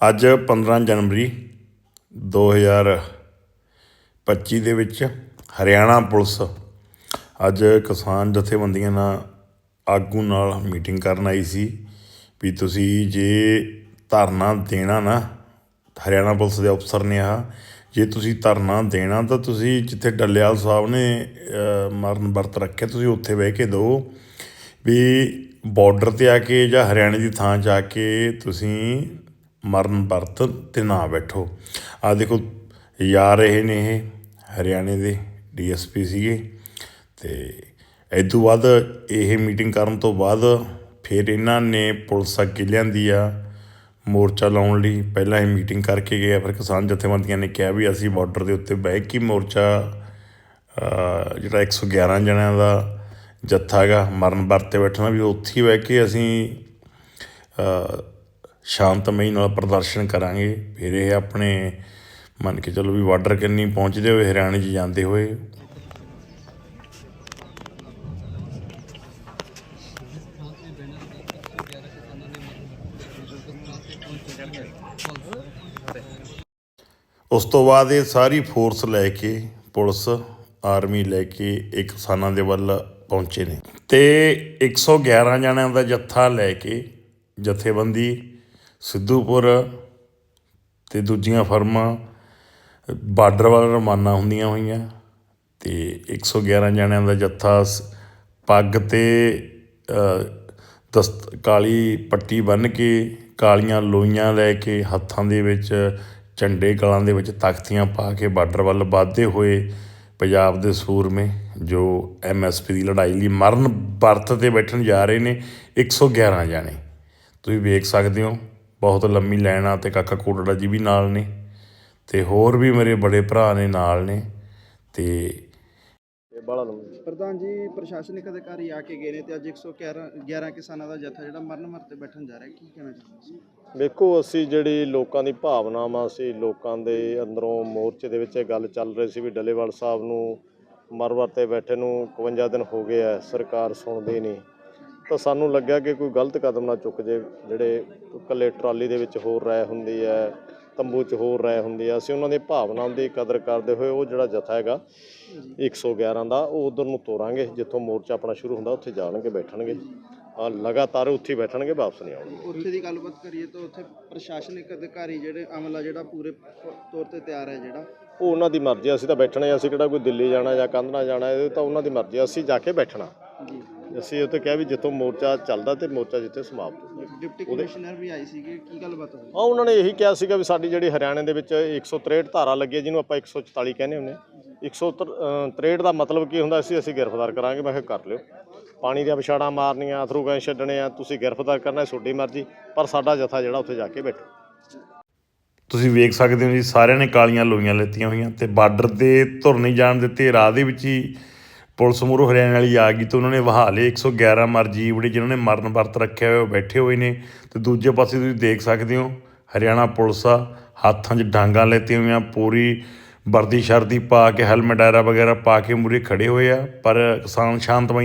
ਅੱਜ 15 ਜਨਵਰੀ 2025 ਦੇ ਵਿੱਚ ਹਰਿਆਣਾ ਪੁਲਿਸ ਅੱਜ ਕਿਸਾਨ ਜਥੇਬੰਦੀਆਂ ਨਾਲ ਆਗੂ ਨਾਲ ਮੀਟਿੰਗ ਕਰਨ ਆਈ ਸੀ ਵੀ ਤੁਸੀਂ ਜੇ ਧਰਨਾ ਦੇਣਾ ਨਾ, ਹਰਿਆਣਾ ਪੁਲਿਸ ਦੇ ਅਫਸਰ ਨੇ ਆ, ਜੇ ਤੁਸੀਂ ਧਰਨਾ ਦੇਣਾ ਤਾਂ ਤੁਸੀਂ ਜਿੱਥੇ ਡੱਲਿਆਲ ਸਾਹਿਬ ਨੇ ਮਰਨ ਵਰਤ ਰੱਖਿਆ, ਤੁਸੀਂ ਉੱਥੇ ਬਹਿ ਕੇ ਦਿਓ ਵੀ ਬਾਰਡਰ ਤੇ ਆ ਕੇ ਜਾਂ ਹਰਿਆਣੇ ਦੀ ਥਾਂ 'ਚ ਆ ਕੇ ਤੁਸੀਂ ਮਰਨ ਵਰਤ ਤੇ ਨਾ ਬੈਠੋ। ਆ ਦੇਖੋ, ਯਾਰ ਰਹੇ ਨੇ ਇਹ, ਹਰਿਆਣੇ ਦੇ ਡੀਐਸਪੀ ਸੀਗੇ ਤੇ ਇਸ ਤੋਂ ਬਾਅਦ ਇਹ ਮੀਟਿੰਗ ਕਰਨ ਤੋਂ ਬਾਅਦ ਫਿਰ ਇਹਨਾਂ ਨੇ ਪੁਲਿਸ ਅੱਗੇ ਲਿਆਂਦੀ ਆ, ਮੋਰਚਾ ਲਾਉਣ ਲਈ। ਪਹਿਲਾਂ ਇਹ ਮੀਟਿੰਗ ਕਰਕੇ ਗਏ ਫਿਰ ਕਿਸਾਨ ਜਥੇਬੰਦੀਆਂ ਨੇ ਕਿਹਾ ਵੀ ਅਸੀਂ ਬਾਰਡਰ ਦੇ ਉੱਤੇ ਬਹਿ ਕੇ ਮੋਰਚਾ, ਅਹ, ਜਿਹੜਾ 111 ਜਣਿਆਂ ਦਾ ਜੱਥਾ ਹੈਗਾ, ਮਰਨ ਵਰਤੇ ਬੈਠਣਾ ਵੀ ਉੱਥੇ ਬਹਿ ਕੇ ਅਸੀਂ ਸ਼ਾਂਤਮਈ ਨਾਲ ਪ੍ਰਦਰਸ਼ਨ ਕਰਾਂਗੇ। ਫਿਰ ਇਹ ਆਪਣੇ ਮੰਨ ਕੇ ਚਲੋ ਵੀ ਬਾਰਡਰ ਕੰਨੀ ਪਹੁੰਚਦੇ ਹੋਏ, ਹਰਿਆਣੇ 'ਚ ਜਾਂਦੇ ਹੋਏ। ਉਸ ਤੋਂ ਬਾਅਦ ਇਹ ਸਾਰੀ ਫੋਰਸ ਲੈ ਕੇ, ਪੁਲਿਸ, ਆਰਮੀ ਲੈ ਕੇ ਇਹ ਕਿਸਾਨਾਂ ਦੇ ਵੱਲ ਪਹੁੰਚੇ ਨੇ। ਤੇ 111 ਜਣਿਆਂ ਦਾ ਜੱਥਾ ਲੈ ਕੇ ਜਥੇਬੰਦੀ ਸਿੱਧੂਪੁਰ ਅਤੇ ਦੂਜੀਆਂ ਫਰਮਾਂ, ਬਾਰਡਰ ਵੱਲ ਰਵਾਨਾ ਹੁੰਦੀਆਂ ਹੋਈਆਂ ਅਤੇ ਇੱਕ ਸੌ 111 ਜਣਿਆਂ ਦਾ ਜੱਥਾ ਸ- ਪੱਗ ਤੇ ਦਸਤ, ਕਾਲੀ ਪੱਟੀ ਬੰਨ੍ਹ ਕੇ, ਕਾਲੀਆਂ ਲੋਈਆਂ ਲੈ ਕੇ, ਹੱਥਾਂ ਦੇ ਵਿੱਚ, ਝੰਡੇ ਗਲਾਂ ਦੇ ਵਿੱਚ ਤਖਤੀਆਂ ਪਾ ਕੇ ਬਾਰਡਰ ਵੱਲ ਵੱਧਦੇ ਹੋਏ ਪੰਜਾਬ ਦੇ ਸੂਰਮੇ, ਜੋ ਐਮਐਸਪੀ ਦੀ ਲੜਾਈ ਲਈ ਮਰਨ ਵਰਤ ਤੇ ਬੈਠਣ ਜਾ ਰਹੇ ਨੇ 111 ਜਾਣੇ। ਤੁਸੀਂ ਵੇਖ ਸਕਦੇ ਹੋ ਬਹੁਤ ਲੰਮੀ ਲਾਈਨ ਆ ਤੇ ਕਾਕਾ ਕੋਟੜਾ ਜੀ ਵੀ ਨਾਲ ਨੇ ਤੇ ਹੋਰ ਵੀ ਮੇਰੇ ਬੜੇ ਭਰਾ ਨੇ ਨਾਲ ਨੇ ਤੇ ਇਹ ਬਾਲਾ ਲੰਮੀ। ਪ੍ਰਧਾਨ ਜੀ ਪ੍ਰਸ਼ਾਸਨਿਕ ਅਧਿਕਾਰੀ ਆ ਕੇ ਗਏ ਨੇ ਤੇ ਅੱਜ 111 11 ਕਿਸਾਨਾਂ ਦਾ ਜੱਥਾ ਜਿਹੜਾ ਮਰਨ ਮਰਤੇ ਬੈਠਣ ਜਾ ਰਿਹਾ ਕੀ ਕਹਿਣਾ ਚਾਹੁੰਦੇ ਸੀ ਵੇਖੋ ਅਸੀਂ ਜਿਹੜੀ ਲੋਕਾਂ ਦੀ ਭਾਵਨਾਵਾਂ ਸੀ ਲੋਕਾਂ ਦੇ ਅੰਦਰੋਂ ਮੋਰਚੇ ਦੇ ਵਿੱਚ ਇਹ ਗੱਲ ਚੱਲ ਰਹੀ ਸੀ ਵੀ ਡੱਲੇਵਾਲ ਸਾਹਿਬ ਨੂੰ ਮਰਵਰ ਤੇ ਬੈਠੇ ਨੂੰ 51 ਦਿਨ ਹੋ ਗਏ ਆ ਸਰਕਾਰ ਸੁਣਦੀ ਨਹੀਂ। ਤਾਂ ਸਾਨੂੰ ਲੱਗਿਆ ਕਿ ਕੋਈ ਗਲਤ ਕਦਮ ਨਾ ਚੁੱਕ ਜੇ ਜਿਹੜੇ ਇਕੱਲੇ ਟਰਾਲੀ ਦੇ ਵਿੱਚ ਹੋਰ ਰਾਇ ਹੁੰਦੀ ਹੈ ਤੰਬੂ 'ਚ ਹੋਰ ਰਾਇ ਹੁੰਦੀ ਹੈ। ਅਸੀਂ ਉਹਨਾਂ ਦੀ ਭਾਵਨਾਵਾਂ ਦੀ ਕਦਰ ਕਰਦੇ ਹੋਏ ਉਹ ਜਿਹੜਾ ਜਥਾ ਹੈਗਾ 111 ਦਾ ਉਹ ਉਧਰ ਨੂੰ ਤੋਰਾਂਗੇ ਜਿੱਥੋਂ ਮੋਰਚਾ ਆਪਣਾ ਸ਼ੁਰੂ ਹੁੰਦਾ ਉੱਥੇ ਜਾਣਗੇ ਬੈਠਣਗੇ। ਆ ਲਗਾਤਾਰ ਉੱਥੇ ਬੈਠਣਗੇ ਵਾਪਸ ਨਹੀਂ ਆਉਣਗੇ। ਉੱਥੇ ਦੀ ਗੱਲਬਾਤ ਕਰੀਏ ਤਾਂ ਉੱਥੇ ਪ੍ਰਸ਼ਾਸਨਿਕ ਅਧਿਕਾਰੀ ਜਿਹੜੇ ਅਮਲਾ ਜਿਹੜਾ ਪੂਰੇ ਤੌਰ ਤੇ ਤਿਆਰ ਹੈ ਜਿਹੜਾ। ਉਹ ਉਹਨਾਂ ਦੀ ਮਰਜ਼ੀ ਅਸੀਂ ਤਾਂ ਬੈਠਣਾ ਅਸੀਂ ਕਿਹੜਾ ਕੋਈ ਦਿੱਲੀ ਜਾਣਾ ਜਾਂ ਕੰਧਣਾ ਜਾਣਾ ਇਹ ਤਾਂ ਉਹਨਾਂ ਦੀ ਮਰਜ਼ੀ ਅਸੀਂ ਜਾ ਕੇ ਬੈਠਣਾ। ਜੀ। ਅਸੀਂ ਉੱਥੇ ਕਿਹਾ ਵੀ ਜਿੱਥੋਂ ਮੋਰਚਾ ਚੱਲਦਾ ਤੇ ਮੋਰਚਾ ਜਿੱਥੇ ਸਮਾਪਤ ਹੁੰਦਾ। ਡਿਪਟੀ ਕਮਿਸ਼ਨਰ ਵੀ ਆਏ ਸੀਗੇ ਕੀ ਗੱਲਬਾਤ ਹੋਈ? ਆ ਉਹਨਾਂ ਨੇ ਇਹੀ ਕਿਹਾ ਸੀਗਾ ਵੀ ਸਾਡੀ ਜਿਹੜੀ ਹਰਿਆਣੇ ਦੇ ਵਿੱਚ 163 ਧਾਰਾ ਲੱਗੀ ਹੈ ਜਿਹਨੂੰ ਆਪਾਂ 144 ਕਹਿੰਦੇ ਹੁੰਦੇ 163 ਦਾ ਮਤਲਬ ਕੀ ਹੁੰਦਾ ਸੀ ਅਸੀਂ ਗ੍ਰਿਫਤਾਰ ਕਰਾਂਗੇ। ਮੈਂ ਕਿਹਾ ਕਰ ਲਿਓ। ਪਾਣੀ ਦੀਆਂ ਵਿਛਾੜਾਂ ਮਾਰਨੀਆਂ ਅਥਰੂ ਗੈਸ ਛੱਡਣੇ ਆ ਤੁਸੀਂ ਗ੍ਰਿਫਤਾਰ ਕਰਨਾ ਤੁਹਾਡੀ ਮਰਜ਼ੀ ਪਰ ਸਾਡਾ ਜਥਾ ਜਿਹੜਾ ਉੱਥੇ ਜਾ ਕੇ ਬੈਠੋ। ਤੁਸੀਂ ਵੇਖ ਸਕਦੇ ਹੋ ਜੀ ਸਾਰਿਆਂ ਨੇ ਕਾਲੀਆਂ ਲੋਈਆਂ ਲੈਤੀਆਂ ਹੋਈਆਂ ਤੇ ਬਾਰਡਰ ਤੇ ਧੁਰ ਨਹੀਂ ਜਾਣ ਦਿੱਤੇ ਰਾਹ ਦੇ ਵਿੱਚ ਹੀ ਪੁਲਿਸ ਮੂਹਰੋਂ ਹਰਿਆਣੇ ਵਾਲੀ ਆ ਗਈ ਤੇ ਉਹਨਾਂ ਨੇ ਵਹਾ ਲਏ। 111 ਮਰਜ਼ੀ ਬੜੇ ਜਿਨ੍ਹਾਂ ਨੇ ਮਰਨ ਵਰਤ ਰੱਖਿਆ ਹੋਇਆ ਉਹ ਬੈਠੇ ਹੋਏ ਨੇ ਤੇ ਦੂਜੇ ਪਾਸੇ ਤੁਸੀਂ ਦੇਖ ਸਕਦੇ ਹੋ, ਹਰਿਆਣਾ ਪੁਲਿਸ ਆ, ਹੱਥਾਂ 'ਚ ਡਾਂਗਾਂ ਲੈਤੀਆਂ ਹੋਈਆਂ, ਪੂਰੀ ਵਰਦੀ ਸ਼ਰਦੀ ਪਾ ਕੇ, ਹੈਲਮਟ ਐਰਾ ਵਗੈਰਾ ਪਾ ਕੇ ਮੂਹਰੇ ਖੜੇ ਹੋਏ ਆ, ਪਰ ਕਿਸਾਨ ਸ਼ਾਂਤਮਈ